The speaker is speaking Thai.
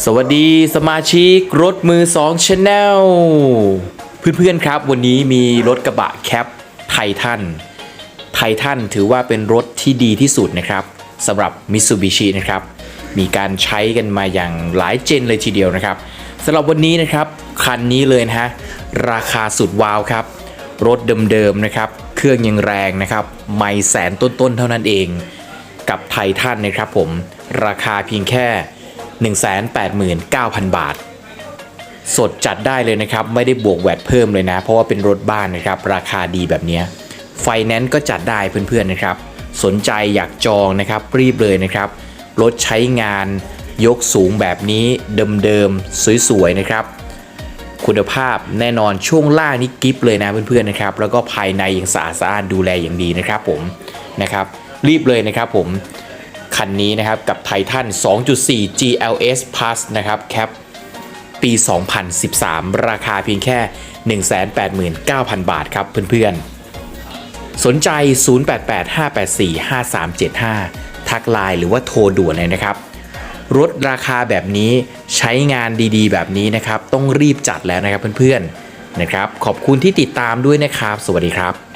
สวัสดีสมาชิกรถมือ2 Channel เพื่อนๆครับ วันนี้มีรถกระบะแคปไททันไททันถือว่าเป็นรถที่ดีที่สุดนะครับสำหรับ Mitsubishi นะครับ มีการใช้กันมาอย่างหลายเจนเลยทีเดียวนะครับสำหรับวันนี้นะครับ คันนี้เลยนะฮะ ราคาสุดว้าวครับ รถเดิมๆนะครับ เครื่องยังแรงนะครับ ไม่แสนต้นๆเท่านั้นเอง กับไททันนะครับผม ราคาเพียงแค่ 189,000 บาท สดจัดได้เลยนะครับ ไม่ได้บวกแวดเพิ่มเลยนะ เพราะว่าเป็นรถบ้านนะครับ ราคาดีแบบนี้ไฟแนนซ์ก็จัดได้เพื่อนๆนะครับ สนใจอยากจองนะครับ รีบเลยนะครับ รถใช้งานยกสูงแบบนี้เดิมๆสวยๆนะครับ คุณภาพแน่นอนช่วงล่างนี่กิฟเลยนะเพื่อนๆนะครับ แล้วก็ภายในยังสะอาดสะอ้านดูแลอย่างดีนะครับผมนะครับ รีบเลยนะครับผม คันนี้นะครับกับไททัน2.4 GLS Plus นะครับแคปปี 2013 ราคาเพียงแค่ 189,000 บาทครับเพื่อนๆ สนใจ 0885845375 ทักไลน์หรือว่าโทรด่วนเลยนะครับ รถราคาแบบนี้ใช้งานดีๆ แบบนี้นะครับ ต้องรีบจัดแล้วนะครับเพื่อนๆนะครับ ขอบคุณที่ติดตามด้วยนะครับ สวัสดีครับ